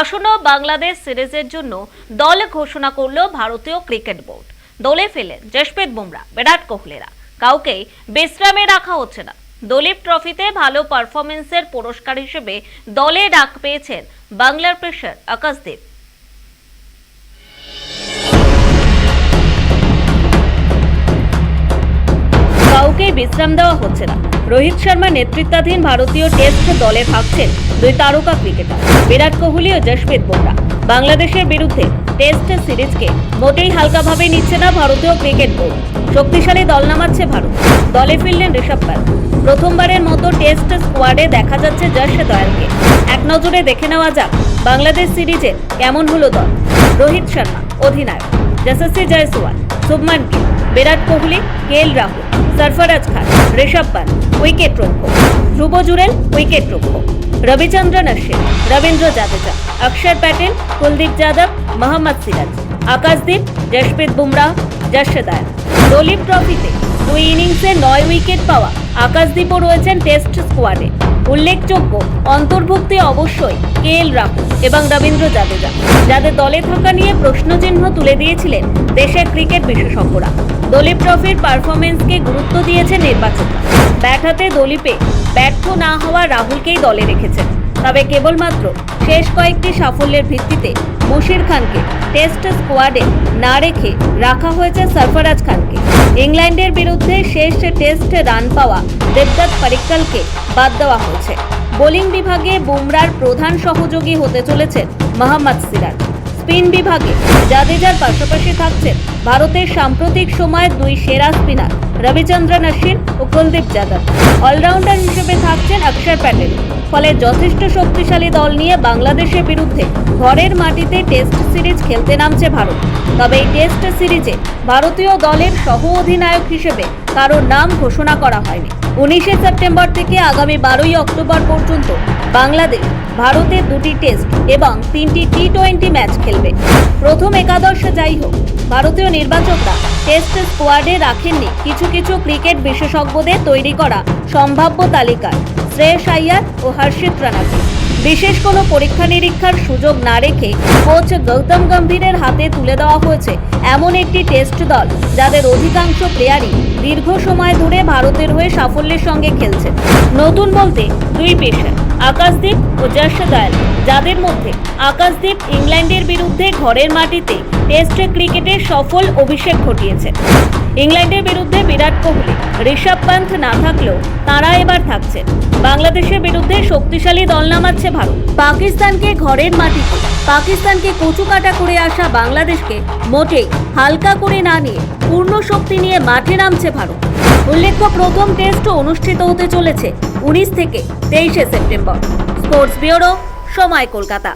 আসন্ন বাংলাদেশ সিরিজের জন্য দল ঘোষণা করল ভারতীয় ক্রিকেট বোর্ড। দলে ফেলেন জশপ্রীত বুমরা, বিরাট কোহলিরা। কাউকে বিশ্রামে রাখা হচ্ছে না। দলীপ ট্রফিতে ভালো পারফরমেন্সের পুরস্কার হিসেবে দলে ডাক পেয়েছেন বাংলার প্রেসার আকাশদীপ। বিশ্রাম দেওয়া হচ্ছে না। রোহিত শর্মা নেতৃত্বাধীন ভারতীয় টেস্ট দলে থাকছেন দুই তারকা ক্রিকেটার, বিরাট কোহলি ও জশপ্রীত বুমরা। বাংলাদেশের বিরুদ্ধে টেস্ট সিরিজকে মোটেই হালকাভাবে নিচ্ছে না ভারতীয় ক্রিকেট বোর্ড। শক্তিশালী দল নামাচ্ছে ভারত। দলে ফিরলেন ঋষভ পান্ত প্রথমবারের মতো টেস্ট স্কোয়াডে দেখা যাচ্ছে যশ দয়ালকে। এক নজরে দেখে নেওয়া যাক বাংলাদেশ সিরিজে কেমন হলো দল। রোহিত শর্মা, অধিনায়ক। যশস্বী জয়সওয়াল, শুভমান গিল, বিরাট কোহলি, কে এল রাহুল। সরফরাজ খান, ঋষভ পান উইকেট রক্ষক, ধ্রুব জুরেল উইকেট রক্ষক, রবিচন্দ্রন অশ্বিন রবীন্দ্র জাদেজা, অক্ষর প্যাটেল, কুলদীপ যাদব, মোহাম্মদ সিরাজ, আকাশদীপ জশপ্রীত বুমরাহ যশদার দলীপ ট্রফিতে দুই ইনিংসে নয় উইকেট পাওয়া আকাশদীপও রয়েছেন টেস্ট স্কোয়াডে। উল্লেখযোগ্য, অন্তর্ভুক্তি অবশ্যই কে এল রাহুল এবং রবীন্দ্র জাদেজা, যাদের দলে থাকা নিয়ে প্রশ্নচিহ্ন তুলে দিয়েছিলেন দেশের ক্রিকেট বিশেষজ্ঞরা। দলীপ ট্রফির পারফরমেন্সকে গুরুত্ব দিয়েছে নির্বাচকরা ব্যাট হাতে দলীপে ব্যর্থ না হওয়া রাহুলকেই দলে রেখেছেন। তবে কেবলমাত্র শেষ কয়েকটি সাফল্যের ভিত্তিতে মুশির খানকে টেস্ট স্কোয়াডে না রেখে রাখা হয়েছে সরফরাজ খানকে। ইংল্যান্ডের বিরুদ্ধে শেষ টেস্ট রান পাওয়া দেবদত্ত পারিক্কালকে বাদ দেওয়া হয়েছে। বোলিং বিভাগে বুমরার প্রধান সহযোগী হতে চলেছেন মোহাম্মদ সিরাজ। স্পিন বিভাগে জাদেজার পাশাপাশি থাকছেন ভারতের সাম্প্রতিক সময়ের দুই সেরা স্পিনার রবিচন্দ্রন অশ্বিন ও কুলদীপ যাদব। অলরাউন্ডার হিসেবে থাকছেন অক্ষর প্যাটেল। ফলে যথেষ্ট শক্তিশালী দল নিয়ে বাংলাদেশের বিরুদ্ধে ঘরের মাটিতে টেস্ট সিরিজ খেলতে নামছে ভারত। তবে এই টেস্ট সিরিজে ভারতীয় দলের সহ অধিনায়ক হিসেবে কারোর নাম ঘোষণা করা হয়নি। উনিশে সেপ্টেম্বর থেকে আগামী বারোই অক্টোবর পর্যন্ত বাংলাদেশ ভারতের দুটি টেস্ট এবং তিনটি টি টোয়েন্টি ম্যাচ খেলবে। প্রথম একাদশ যাই হোক, ভারতীয় নির্বাচকরা টেস্ট স্কোয়াডে রাখেননি কিছু কিছু ক্রিকেট বিশেষজ্ঞদের তৈরি করা সম্ভাব্য তালিকায়। শ্রেয়স আয়ার ও হর্ষিত রানাকে বিশেষ কোনো পরীক্ষা নিরীক্ষার সুযোগ না রেখে কোচ গৌতম গম্ভীরের হাতে তুলে দেওয়া হয়েছে এমন একটি টেস্ট দল, যাদের অধিকাংশ প্লেয়ারই দীর্ঘ সময় ধরে ভারতের হয়ে সাফল্যের সঙ্গে খেলছে। নতুন বলতে দুই পেশার আকাশদীপ ও যশ দয়াল যাদের মধ্যে আকাশদীপ ইংল্যান্ডের বিরুদ্ধে ঘরের মাটিতে টেস্ট ক্রিকেটে সফল অভিষেক ঘটিয়েছে। ইংল্যান্ডের বিরুদ্ধে বিরাট কোহলি, ঋষভ পান্থ না থাকলেও তারা এবার থাকছেন বাংলাদেশের বিরুদ্ধে শক্তিশালী দল নামাচ্ছে ভারত। পাকিস্তানকে ঘরের মাটিতে, পাকিস্তানকে কচুকাটা করে আসা বাংলাদেশকে মোটেই হালকা করে না নিয়ে পূর্ণ শক্তি নিয়ে মাঠে নামছে ভারত। উল্লেখ্য, প্রথম টেস্ট অনুষ্ঠিত হতে চলেছে উনিশ থেকে তেইশে সেপ্টেম্বর। স্পোর্টস ব্যুরো সময় কলকাতা।